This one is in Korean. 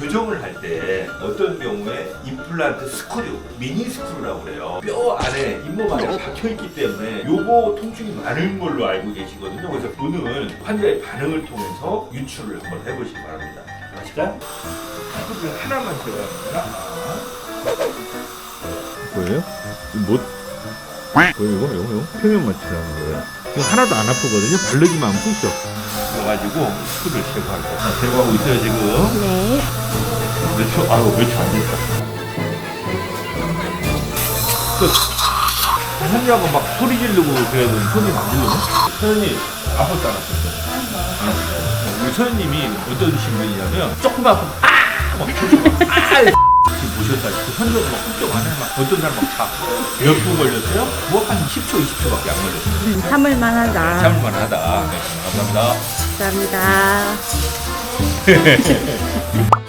교정을 할 때 어떤 경우에 임플란트 스크류, 미니 스크류라고 그래요. 뼈 안에 잇몸 안에 박혀 있기 때문에 요거 통증이 많은 걸로 알고 계시거든요. 그래서 오늘 환자의 반응을 통해서 유출을 한번 해보시기 바랍니다. 아시죠? 스크류 하나만 들어갑니다. 뭐예요? 뭐? 뭐예요 이거? 이거? 이거? 표면 맞추라는 거예요. 이거 하나도 안 아프거든요. 바르기만 하면 쑤셔. 그래가지고 스크류를 제거할 거예요. 자, 제거하고 있어요 지금. 네. 몇 초? 아유 몇 초 안 됐다. 끝. 현이하고 막 소리 지르고 그래도 손이 안 들리네? 서현이 아팠지 않았었어? 우리 서현님이 어떤 신 분이냐면 조금 아프면 아! 막 이렇게 막 아! 지금 보셨다. 그 현저가 막 훌쩍 안에 막 어떤 사람 막 자. 몇 분 걸렸어요? 뭐한 10초, 20초밖에 안 걸렸어요. 참을 만 하다. 참을 만 하다. 네, 감사합니다. 감사합니다.